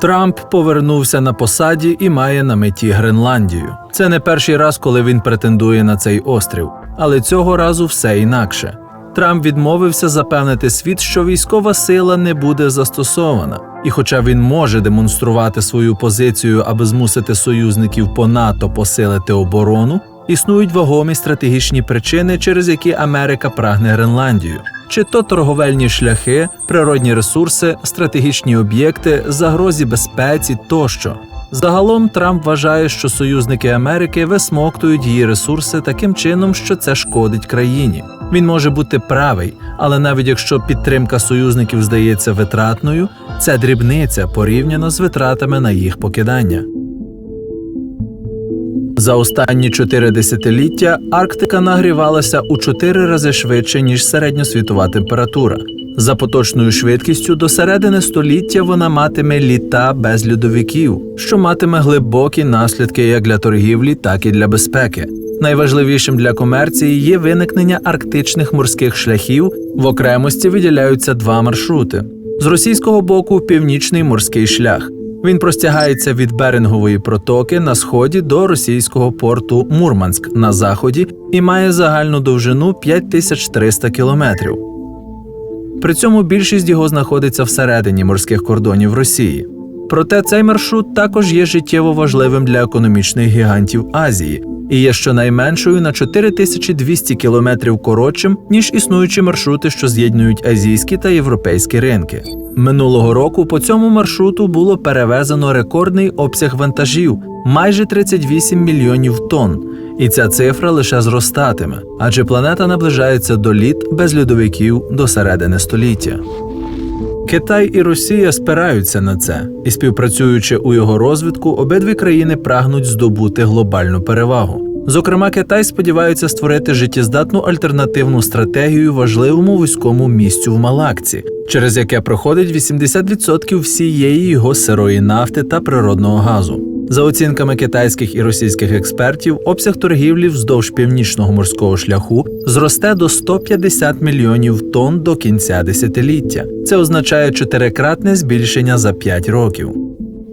Трамп повернувся на посаді і має на меті Гренландію. Це не перший раз, коли він претендує на цей острів, але цього разу все інакше. Трамп відмовився запевнити світ, що військова сила не буде застосована. І хоча він може демонструвати свою позицію, аби змусити союзників по НАТО посилити оборону, існують вагомі стратегічні причини, через які Америка прагне Гренландію. Чи то торговельні шляхи, природні ресурси, стратегічні об'єкти, загрозі безпеці тощо. Загалом Трамп вважає, що союзники Америки висмоктують її ресурси таким чином, що це шкодить країні. Він може бути правий, але навіть якщо підтримка союзників здається витратною, це дрібниця порівняно з витратами на їх покидання. За останні чотири десятиліття Арктика нагрівалася у чотири рази швидше, ніж середньосвітова температура. За поточною швидкістю до середини століття вона матиме літа без льодовиків, що матиме глибокі наслідки як для торгівлі, так і для безпеки. Найважливішим для комерції є виникнення арктичних морських шляхів. В окремості виділяються два маршрути. З російського боку північний морський шлях. Він простягається від Берингової протоки на сході до російського порту Мурманськ на заході і має загальну довжину 5300 кілометрів. При цьому більшість його знаходиться всередині морських кордонів Росії. Проте цей маршрут також є життєво важливим для економічних гігантів Азії і є щонайменшою на 4200 кілометрів коротшим, ніж існуючі маршрути, що з'єднують азійські та європейські ринки. Минулого року по цьому маршруту було перевезено рекордний обсяг вантажів майже 38 мільйонів тонн. І ця цифра лише зростатиме, адже планета наближається до літ без льодовиків до середини століття. Китай і Росія спираються на це, і співпрацюючи у його розвитку, обидві країни прагнуть здобути глобальну перевагу. Зокрема, Китай сподівається створити життєздатну альтернативну стратегію важливому вузькому місцю в Малакці, через яке проходить 80% всієї його сирої нафти та природного газу. За оцінками китайських і російських експертів, обсяг торгівлі вздовж північного морського шляху зросте до 150 мільйонів тонн до кінця десятиліття. Це означає чотирикратне збільшення за 5 років.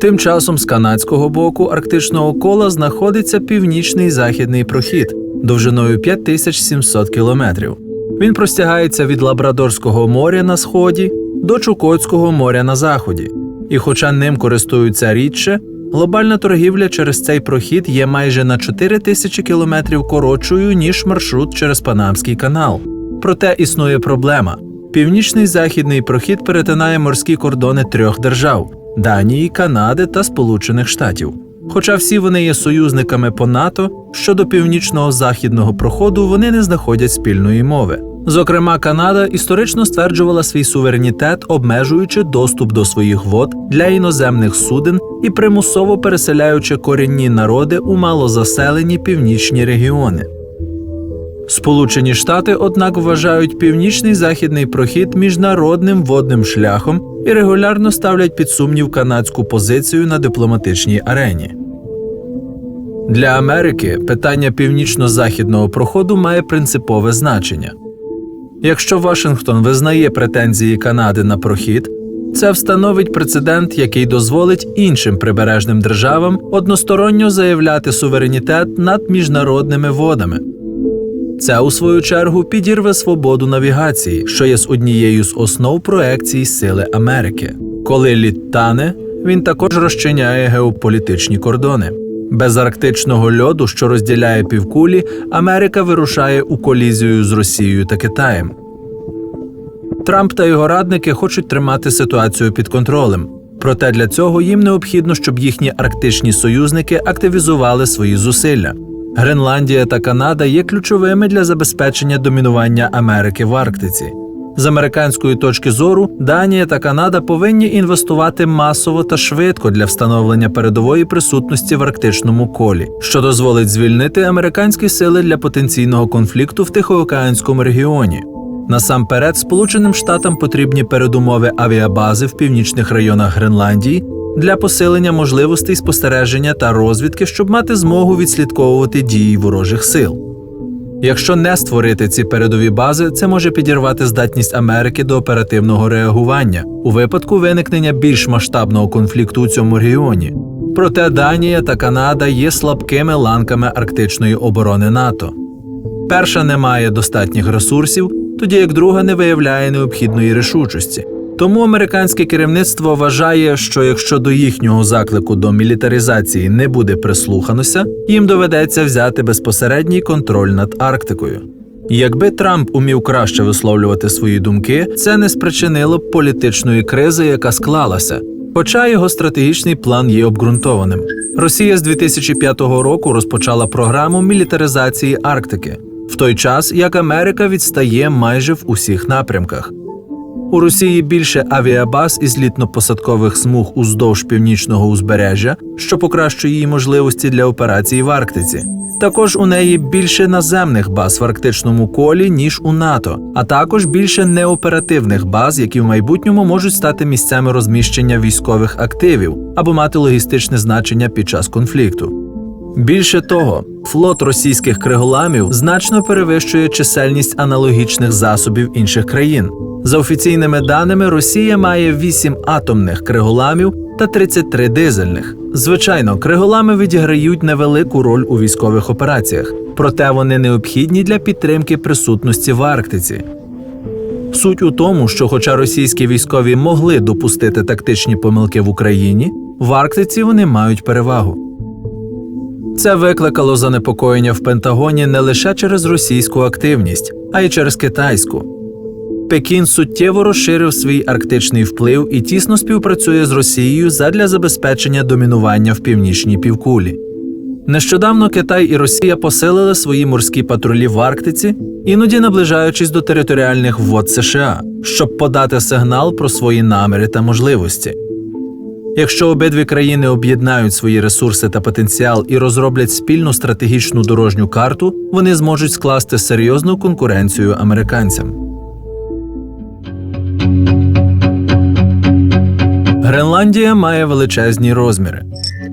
Тим часом з канадського боку арктичного кола знаходиться північний західний прохід довжиною 5700 кілометрів. Він простягається від Лабрадорського моря на сході до Чукотського моря на заході. І, хоча ним користуються рідше, глобальна торгівля через цей прохід є майже на 4 тисячі кілометрів коротшою, ніж маршрут через Панамський канал. Проте існує проблема: північний західний прохід перетинає морські кордони трьох держав Данії, Канади та Сполучених Штатів. Хоча всі вони є союзниками по НАТО, щодо північного західного проходу вони не знаходять спільної мови. Зокрема, Канада історично стверджувала свій суверенітет, обмежуючи доступ до своїх вод для іноземних суден і примусово переселяючи корінні народи у малозаселені північні регіони. Сполучені Штати, однак, вважають північний західний прохід міжнародним водним шляхом і регулярно ставлять під сумнів канадську позицію на дипломатичній арені. Для Америки питання північно-західного проходу має принципове значення. Якщо Вашингтон визнає претензії Канади на прохід, це встановить прецедент, який дозволить іншим прибережним державам односторонньо заявляти суверенітет над міжнародними водами. Це, у свою чергу, підірве свободу навігації, що є з однією з основ проекції Сили Америки. Коли лід тане, він також розчиняє геополітичні кордони. Без арктичного льоду, що розділяє півкулі, Америка вирушає у колізію з Росією та Китаєм. Трамп та його радники хочуть тримати ситуацію під контролем. Проте для цього їм необхідно, щоб їхні арктичні союзники активізували свої зусилля. Гренландія та Канада є ключовими для забезпечення домінування Америки в Арктиці. З американської точки зору, Данія та Канада повинні інвестувати масово та швидко для встановлення передової присутності в арктичному колі, що дозволить звільнити американські сили для потенційного конфлікту в Тихоокеанському регіоні. Насамперед, Сполученим Штатам потрібні передумови авіабази в північних районах Гренландії для посилення можливостей спостереження та розвідки, щоб мати змогу відслідковувати дії ворожих сил. Якщо не створити ці передові бази, це може підірвати здатність Америки до оперативного реагування у випадку виникнення більш масштабного конфлікту у цьому регіоні. Проте Данія та Канада є слабкими ланками арктичної оборони НАТО. Перша не має достатніх ресурсів, тоді як друга не виявляє необхідної рішучості. Тому американське керівництво вважає, що якщо до їхнього заклику до мілітаризації не буде прислуханося, їм доведеться взяти безпосередній контроль над Арктикою. Якби Трамп умів краще висловлювати свої думки, це не спричинило б політичної кризи, яка склалася. Хоча його стратегічний план є обґрунтованим. Росія з 2005 року розпочала програму мілітаризації Арктики, в той час як Америка відстає майже в усіх напрямках. У Росії більше авіабаз і злітно-посадкових смуг уздовж північного узбережжя, що покращує її можливості для операцій в Арктиці. Також у неї більше наземних баз в арктичному колі, ніж у НАТО, а також більше неоперативних баз, які в майбутньому можуть стати місцями розміщення військових активів або мати логістичне значення під час конфлікту. Більше того, флот російських криголамів значно перевищує чисельність аналогічних засобів інших країн. За офіційними даними, Росія має 8 атомних криголамів та 33 дизельних. Звичайно, криголами відіграють невелику роль у військових операціях, проте вони необхідні для підтримки присутності в Арктиці. Суть у тому, що, хоча російські військові могли допустити тактичні помилки в Україні, в Арктиці вони мають перевагу. Це викликало занепокоєння в Пентагоні не лише через російську активність, а й через китайську. Пекін суттєво розширив свій арктичний вплив і тісно співпрацює з Росією задля забезпечення домінування в північній півкулі. Нещодавно Китай і Росія посилили свої морські патрулі в Арктиці, іноді наближаючись до територіальних вод США, щоб подати сигнал про свої наміри та можливості. Якщо обидві країни об'єднають свої ресурси та потенціал і розроблять спільну стратегічну дорожню карту, вони зможуть скласти серйозну конкуренцію американцям. Гренландія має величезні розміри.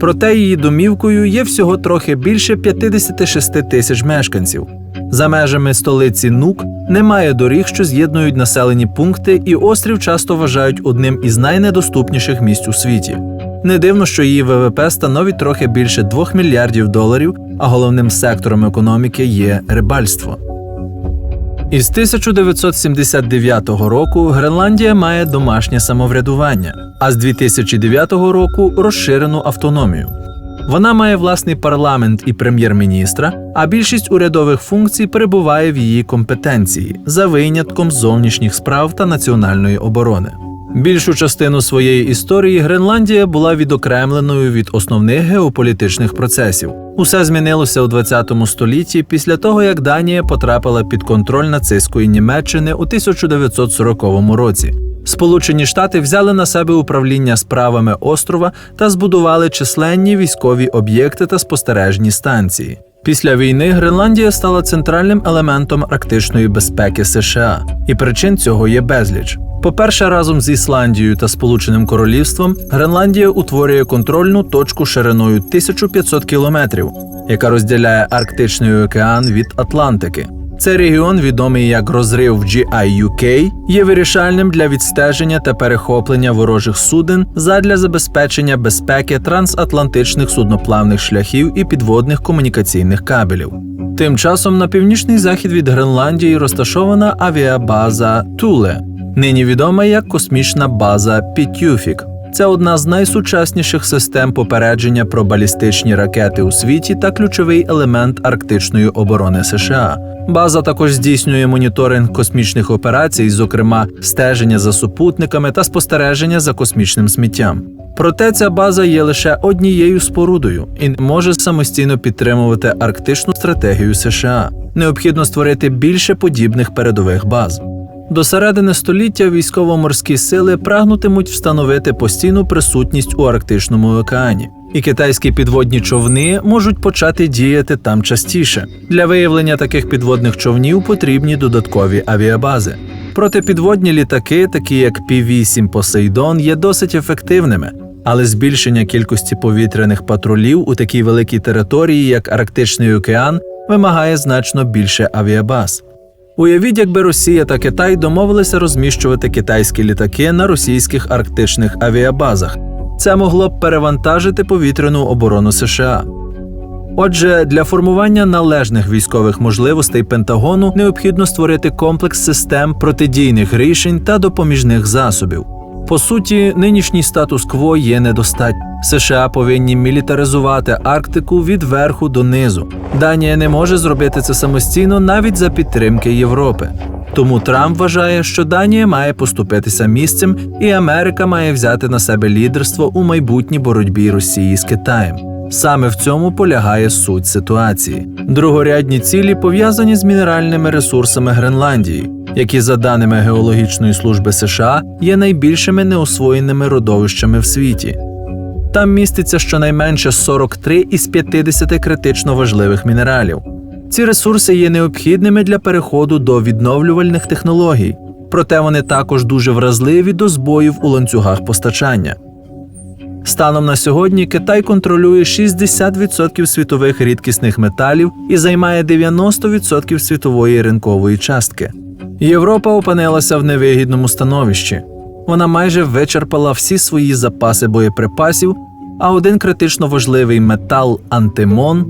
Проте її домівкою є всього трохи більше 56 тисяч мешканців. За межами столиці Нук немає доріг, що з'єднують населені пункти, і острів часто вважають одним із найнедоступніших місць у світі. Не дивно, що її ВВП становить трохи більше 2 мільярдів доларів, а головним сектором економіки є рибальство. Із 1979 року Гренландія має домашнє самоврядування, а з 2009 року розширену автономію. Вона має власний парламент і прем'єр-міністра, а більшість урядових функцій перебуває в її компетенції за винятком зовнішніх справ та національної оборони. Більшу частину своєї історії Гренландія була відокремленою від основних геополітичних процесів. Усе змінилося у 20 столітті після того, як Данія потрапила під контроль нацистської Німеччини у 1940 році. Сполучені Штати взяли на себе управління справами острова та збудували численні військові об'єкти та спостережні станції. Після війни Гренландія стала центральним елементом арктичної безпеки США, і причин цього є безліч. По-перше, разом з Ісландією та Сполученим Королівством Гренландія утворює контрольну точку шириною 1500 кілометрів, яка розділяє Арктичний океан від Атлантики. Цей регіон, відомий як розрив GIUK, є вирішальним для відстеження та перехоплення ворожих суден задля забезпечення безпеки трансатлантичних судноплавних шляхів і підводних комунікаційних кабелів. Тим часом на північний захід від Гренландії розташована авіабаза Туле, нині відома як космічна база Пітюфік. Це одна з найсучасніших систем попередження про балістичні ракети у світі та ключовий елемент арктичної оборони США. База також здійснює моніторинг космічних операцій, зокрема стеження за супутниками та спостереження за космічним сміттям. Проте ця база є лише однією спорудою і не може самостійно підтримувати арктичну стратегію США. Необхідно створити більше подібних передових баз. До середини століття військово-морські сили прагнутимуть встановити постійну присутність у Арктичному океані, і китайські підводні човни можуть почати діяти там частіше. Для виявлення таких підводних човнів потрібні додаткові авіабази. Протипідводні літаки, такі як Пі-8 Посейдон, є досить ефективними, але збільшення кількості повітряних патрулів у такій великій території, як Арктичний океан, вимагає значно більше авіабаз. Уявіть, якби Росія та Китай домовилися розміщувати китайські літаки на російських арктичних авіабазах. Це могло б перевантажити повітряну оборону США. Отже, для формування належних військових можливостей Пентагону необхідно створити комплекс систем протидійних рішень та допоміжних засобів. По суті, нинішній статус-кво є недостатньо. США повинні мілітаризувати Арктику від верху до низу. Данія не може зробити це самостійно навіть за підтримки Європи. Тому Трамп вважає, що Данія має поступитися місцем, і Америка має взяти на себе лідерство у майбутній боротьбі Росії з Китаєм. Саме в цьому полягає суть ситуації. Другорядні цілі пов'язані з мінеральними ресурсами Гренландії, які, за даними Геологічної служби США, є найбільшими неосвоєними родовищами в світі. Там міститься щонайменше 43 із 50 критично важливих мінералів. Ці ресурси є необхідними для переходу до відновлювальних технологій, проте вони також дуже вразливі до збоїв у ланцюгах постачання. Станом на сьогодні Китай контролює 60% світових рідкісних металів і займає 90% світової ринкової частки. Європа опинилася в невигідному становищі. Вона майже вичерпала всі свої запаси боєприпасів, а один критично важливий метал антимон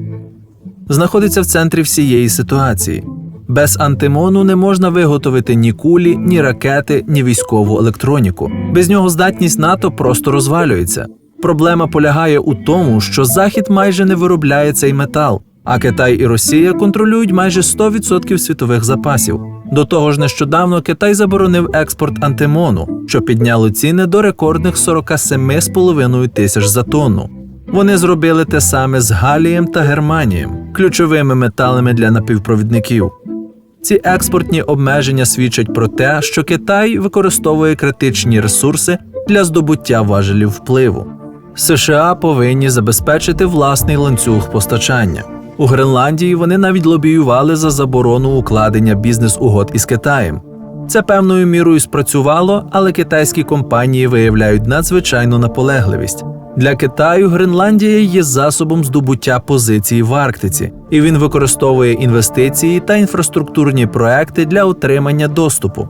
знаходиться в центрі всієї ситуації. Без антимону не можна виготовити ні кулі, ні ракети, ні військову електроніку. Без нього здатність НАТО просто розвалюється. Проблема полягає у тому, що Захід майже не виробляє цей метал, а Китай і Росія контролюють майже 100% світових запасів. До того ж, нещодавно Китай заборонив експорт антимону, що підняло ціни до рекордних 47,5 тисяч за тонну. Вони зробили те саме з галієм та германієм, ключовими металами для напівпровідників. Ці експортні обмеження свідчать про те, що Китай використовує критичні ресурси для здобуття важелів впливу. США повинні забезпечити власний ланцюг постачання. У Гренландії вони навіть лобіювали за заборону укладення бізнес-угод із Китаєм. Це певною мірою спрацювало, але китайські компанії виявляють надзвичайну наполегливість. Для Китаю Гренландія є засобом здобуття позиції в Арктиці, і він використовує інвестиції та інфраструктурні проекти для отримання доступу.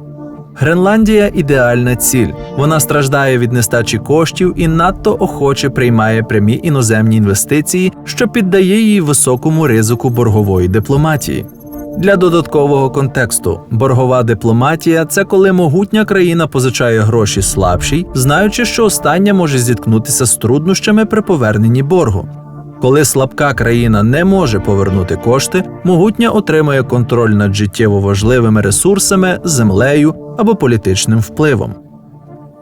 Гренландія ідеальна ціль. Вона страждає від нестачі коштів і надто охоче приймає прямі іноземні інвестиції, що піддає їй високому ризику боргової дипломатії. Для додаткового контексту, боргова дипломатія це коли могутня країна позичає гроші слабшій, знаючи, що остання може зіткнутися з труднощами при поверненні боргу. Коли слабка країна не може повернути кошти, могутня отримує контроль над життєво важливими ресурсами, землею або політичним впливом.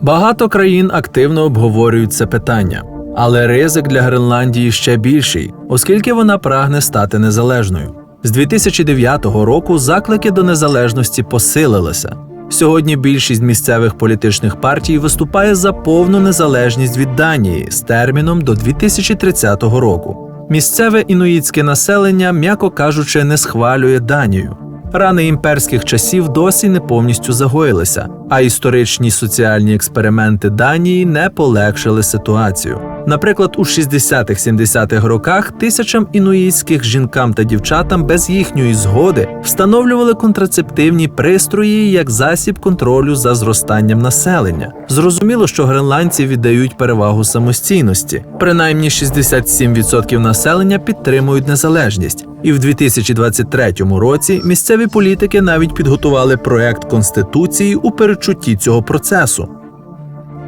Багато країн активно обговорюють це питання, але ризик для Гренландії ще більший, оскільки вона прагне стати незалежною. З 2009 року заклики до незалежності посилилися. Сьогодні більшість місцевих політичних партій виступає за повну незалежність від Данії з терміном до 2030 року. Місцеве інуїтське населення, м'яко кажучи, не схвалює Данію. Рани імперських часів досі не повністю загоїлися, а історичні соціальні експерименти Данії не полегшили ситуацію. Наприклад, у 60-70-х роках тисячам інуїтських жінкам та дівчатам без їхньої згоди встановлювали контрацептивні пристрої як засіб контролю за зростанням населення. Зрозуміло, що гренландці віддають перевагу самостійності. Принаймні 67% населення підтримують незалежність. І в 2023 році місцеві політики навіть підготували проект конституції у перечутті цього процесу.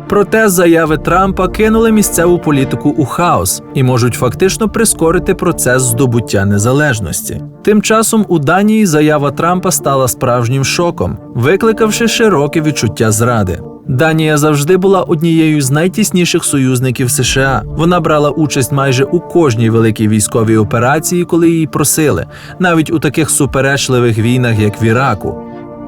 Проте заяви Трампа кинули місцеву політику у хаос і можуть фактично прискорити процес здобуття незалежності. Тим часом у Данії заява Трампа стала справжнім шоком, викликавши широке відчуття зради. Данія завжди була однією з найтісніших союзників США. Вона брала участь майже у кожній великій військовій операції, коли її просили, навіть у таких суперечливих війнах, як в Іраку.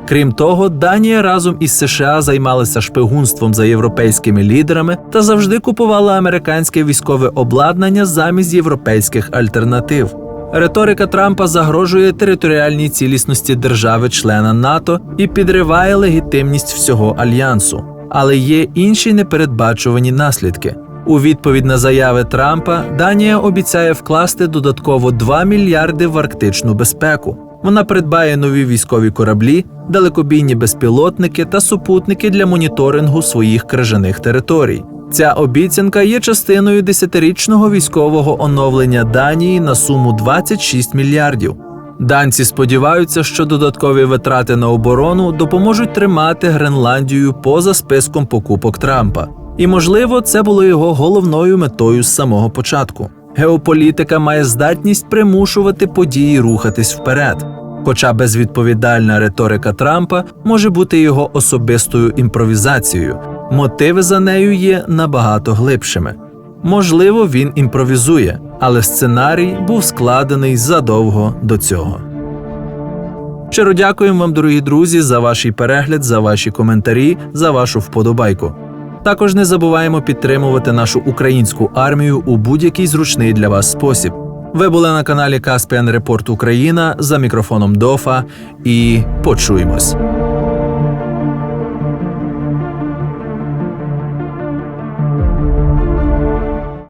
Крім того, Данія разом із США займалася шпигунством за європейськими лідерами та завжди купувала американське військове обладнання замість європейських альтернатив. Риторика Трампа загрожує територіальній цілісності держави-члена НАТО і підриває легітимність всього альянсу. Але є інші непередбачувані наслідки. У відповідь на заяви Трампа Данія обіцяє вкласти додатково 2 мільярди в арктичну безпеку. Вона придбає нові військові кораблі, далекобійні безпілотники та супутники для моніторингу своїх крижаних територій. Ця обіцянка є частиною десятирічного військового оновлення Данії на суму 26 мільярдів. Данці сподіваються, що додаткові витрати на оборону допоможуть тримати Гренландію поза списком покупок Трампа. І, можливо, це було його головною метою з самого початку. Геополітика має здатність примушувати події рухатись вперед. Хоча безвідповідальна риторика Трампа може бути його особистою імпровізацією, мотиви за нею є набагато глибшими. Можливо, він імпровізує, але сценарій був складений задовго до цього. Щиро дякуємо вам, дорогі друзі, за ваш перегляд, за ваші коментарі, за вашу вподобайку. Також не забуваємо підтримувати нашу українську армію у будь-який зручний для вас спосіб. Ви були на каналі Caspian Report Україна за мікрофоном Дофа і почуємось.